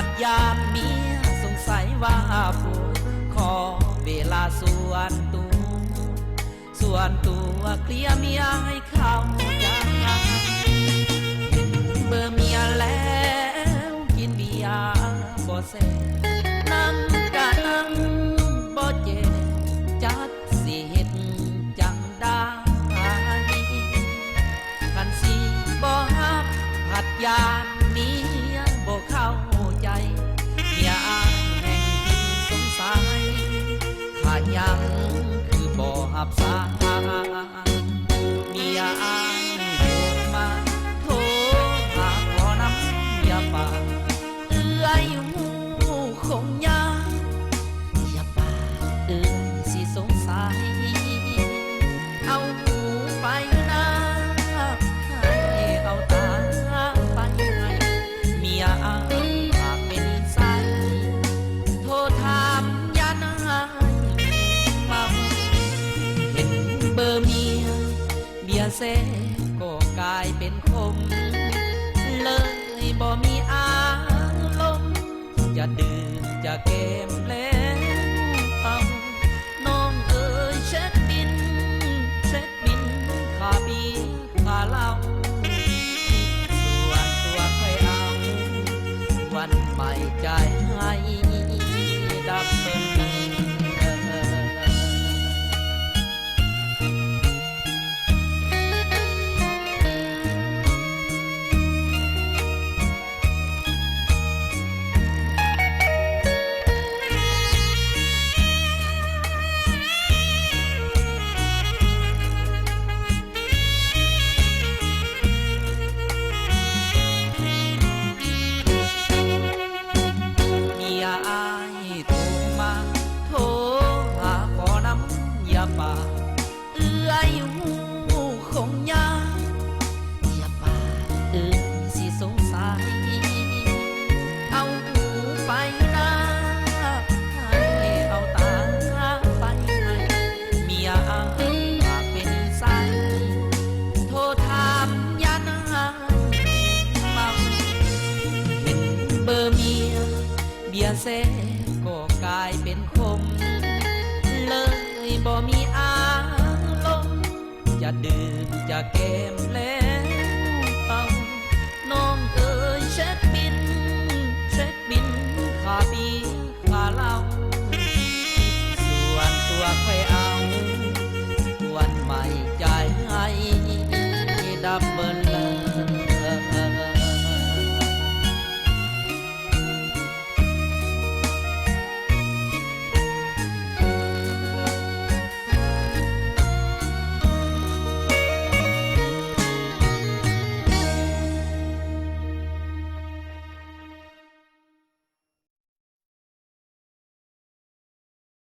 หัดยามเมียสงสัยว่าผัวขอเวลาส่วนตัว ส่วนตัวเคลียเมียให้เข้าใจเห็นเบอร์เมียแล้วกินเบียร์บ่เซ่น้ำกะน้ำบ่เจ็บจัดสิเฮ็ดจังได้คันสิบ่ฮับหัดยาน บ่หั เบียร์เซก็กลายเป็นคม เลยบ่มีอารมณ์จะดื่มจะเกมเล่นเอาน้องเอ๋ยเช็คบิน เช็คบินคาบียร์ค่าเหล้าส่วนตัวค่อยเอา วันใหม่ใจ เสก็กลายเป็นคม เลยบ่มีอารมณ์จะดื่มจะเกมเล่